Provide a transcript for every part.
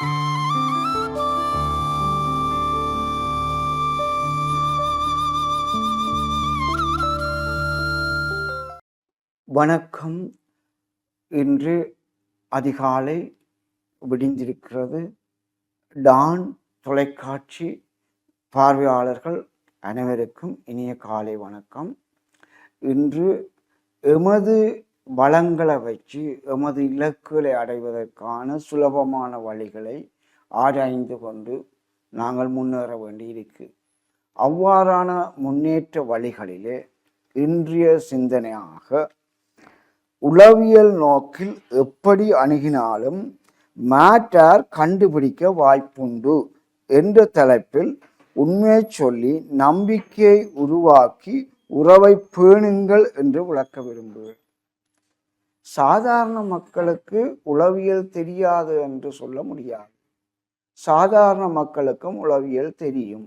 வணக்கம். இன்று அதிகாலை விடிந்திருக்கிறது. டான் தொலைக்காட்சி பார்வையாளர்கள் அனைவருக்கும் இனிய காலை வணக்கம். இன்று எமது வளங்களை வச்சு எமது இலக்குகளை அடைவதற்கான சுலபமான வழிகளை ஆராய்ந்து கொண்டு நாங்கள் முன்னேற வேண்டியிருக்கு. அவ்வாறான முன்னேற்ற வழிகளிலே இன்றைய சிந்தனையாக உளவியல் நோக்கில் எப்படி அணுகினாலும் மேட்டார் கண்டுபிடிக்க வாய்ப்புண்டு என்ற தலைப்பில் உண்மையை சொல்லி நம்பிக்கையை உருவாக்கி உறவை பேணுங்கள் என்று விளக்க விரும்புகிறேன். சாதாரண மக்களுக்கு உளவியல் தெரியாது என்று சொல்ல முடியாது. சாதாரண மக்களுக்கும் உளவியல் தெரியும்.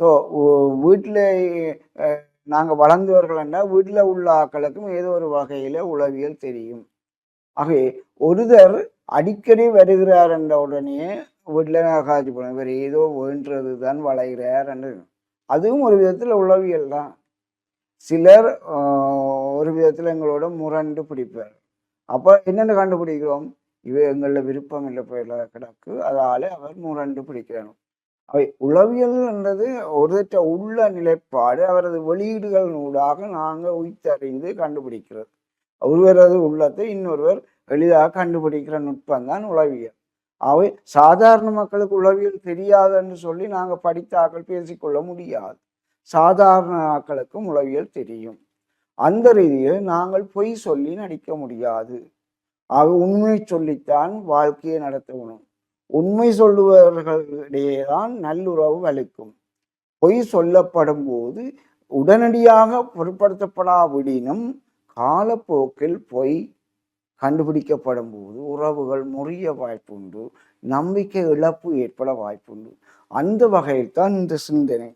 ஸோ வீட்டில் நாங்கள் வளர்ந்தவர்கள்னா வீட்டில் உள்ள ஆக்களுக்கும் ஏதோ ஒரு வகையில் உளவியல் தெரியும். ஆகவே ஒருதர் அடிக்கடி வருகிறார் என்ற உடனே வீட்டில் காட்சி போனோம் இவர் ஏதோ வேண்டது தான் வளைகிறார் என்று. அதுவும் ஒரு விதத்தில் உளவியல் தான். சிலர் ஒரு விதத்தில் எங்களோட முரண்டு பிடிப்பார். அப்போ என்னென்ன கண்டுபிடிக்கிறோம்? இவை எங்களில் விருப்பம் இல்லை போயில கிடக்கு. அதால அவர் முரண்டு பிடிக்கிறானோ அவை உளவியல் என்றது உள்ள நிலைப்பாடு அவரது வெளியீடுகள் நூடாக நாங்கள் உய்த்தறிந்து கண்டுபிடிக்கிறது. ஒருவரது உள்ளத்தை இன்னொருவர் எளிதாக கண்டுபிடிக்கிற நுட்பம் தான் உளவியல். அவை சாதாரண மக்களுக்கு உளவியல் தெரியாதுன்னு சொல்லி நாங்கள் படித்த ஆக்கள் பேசிக்கொள்ள முடியாது. சாதாரண ஆக்களுக்கும் உளவியல் தெரியும். அந்த ரீதியில் நாங்கள் பொய் சொல்லி நடிக்க முடியாது. ஆக உண்மை சொல்லித்தான் வாழ்க்கையை நடத்தணும். உண்மை சொல்லுபவர்களிடையே தான் நல்லுறவு வலிக்கும். பொய் சொல்லப்படும் போது உடனடியாக பொருட்படுத்தப்படாவிடினும் காலப்போக்கில் பொய் கண்டுபிடிக்கப்படும் போது உறவுகள் முறிய வாய்ப்புண்டு நம்பிக்கை இழப்பு ஏற்பட வாய்ப்புண்டு. அந்த வகையில் தான் இந்த சிந்தனை.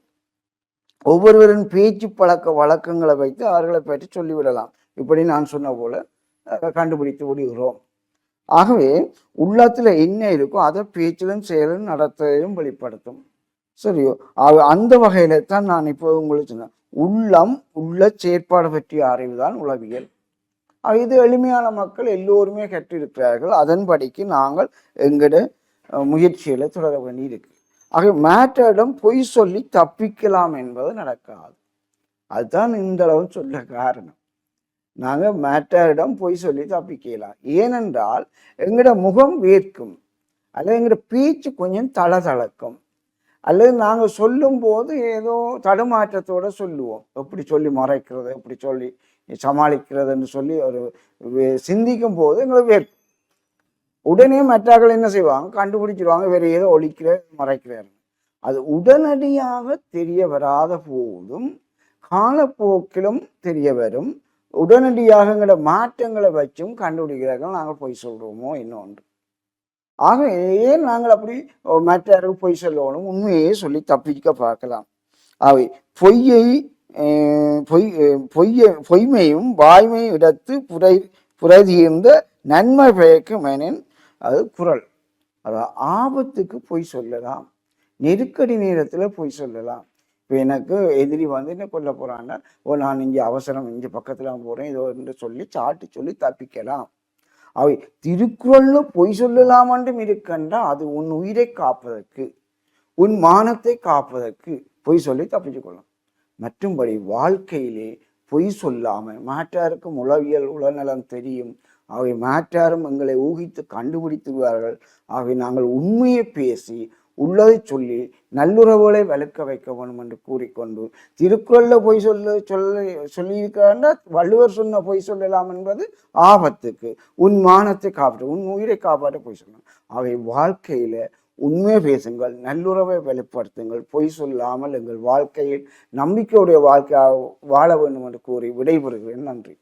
ஒவ்வொருவரின் பேச்சு பழக்க வழக்கங்களை வைத்து அவர்களை பற்றி சொல்லிவிடலாம். இப்படி நான் சொன்ன போல கண்டுபிடித்து விடுகிறோம். ஆகவே உள்ளத்துல என்ன இருக்கோ அதை பேச்சிலும் செயலும் நடத்தையிலும் வெளிப்படுத்தும். சரியோ? அந்த வகையில தான் நான் இப்போ உங்களுக்கு சொன்னேன். உள்ளம் உள்ள செயற்பாடு பற்றிய அறிவு தான் உளவியல். இது எளிமையான மக்கள் எல்லோருமே கற்றிருக்கிறார்கள். அதன்படிக்கு நாங்கள் எங்கட முயற்சிகளை தொடர வேண்டி இருக்கு. ஆக மேட்டரிடம் பொய் சொல்லி தப்பிக்கலாம் என்பது நடக்காது. அதுதான் இந்த அளவு சொல்ல காரணம். நாங்கள் மேட்டரிடம் பொய் சொல்லி தப்பிக்கலாம் ஏனென்றால் எங்களோட முகம் வேர்க்கும். அல்லது எங்களோட பேச்சு கொஞ்சம் தளதளக்கும். அல்லது நாங்கள் சொல்லும்போது ஏதோ தடுமாற்றத்தோடு சொல்லுவோம். எப்படி சொல்லி மறைக்கிறது எப்படி சொல்லி சமாளிக்கிறதுன்னு சொல்லி ஒரு சிந்திக்கும் போது எங்களுக்கு வேர்க்கும். உடனே மற்றார்கள் என்ன செய்வாங்க? கண்டுபிடிச்சிருவாங்க. வேற ஏதோ ஒழிக்கிற மறைக்கிறார் அது உடனடியாக தெரிய வராத போதும் காலப்போக்கிலும் தெரிய வரும். உடனடியாக மாற்றங்களை வச்சும் கண்டுபிடிக்கிறார்கள். நாங்கள் பொய் சொல்கிறோமோ இன்னொன்று ஆக ஏன் நாங்கள் அப்படி மற்றாருக்கு பொய் சொல்லணும்? உண்மையே சொல்லி தப்பிக்க பார்க்கலாம். அவை பொய்யை பொய் பொய்ய பொய்மையும் வாய்மையும் இடத்து புரை புரதியிருந்த நன்மை பயக்கும் எனின் அது குரல். அதாவது ஆபத்துக்கு பொய் சொல்லலாம். நெருக்கடி நேரத்தில் பொய் சொல்லலாம். இப்போ எனக்கு எதிரி வந்து என்ன கொல்ல போகிறான்னா ஓ நான் இங்கே அவசரம் இங்கே பக்கத்தில் போகிறேன் இதோ என்று சொல்லி சாட்டி சொல்லி தப்பிக்கலாம். அவை திருக்குறள்னு பொய் சொல்லலாம் என்றும் இருக்கண்டா அது உன் உயிரை காப்பதற்கு உன் மானத்தை காப்பதற்கு பொய் சொல்லி தப்பிச்சு கொள்ளலாம் மற்றும்படி வாழ்க்கையிலே பொய் சொல்லாமல் மாற்றாருக்கும் உளவியல் உளநலம் தெரியும் அவை மாற்றாரும் எங்களை ஊகித்து கண்டுபிடித்துவார்கள் ஆகவே நாங்கள் உண்மையை பேசி உள்ளதை சொல்லி நல்லுறவுகளை வலுக்க வைக்க வேண்டும் என்று கூறிக்கொண்டு திருக்குறளில் பொய் சொல்ல சொல்ல சொல்லியிருக்காருன்னா வள்ளுவர் சொன்ன பொய் சொல்லலாம் என்பது ஆபத்துக்கு உன் மானத்தை காப்பாற்ற உன் உயிரை காப்பாற்ற பொய் சொல்லலாம். அவை வாழ்க்கையில உண்மையை பேசுங்கள் நல்லுறவை வெளிப்படுத்துங்கள் பொய் சொல்லாமல் எங்கள் வாழ்க்கையில் நம்பிக்கையுடைய வாழ்க்கையாக வாழ வேண்டும் என்று கூறி விடைபெறுகிறேன். நன்றி.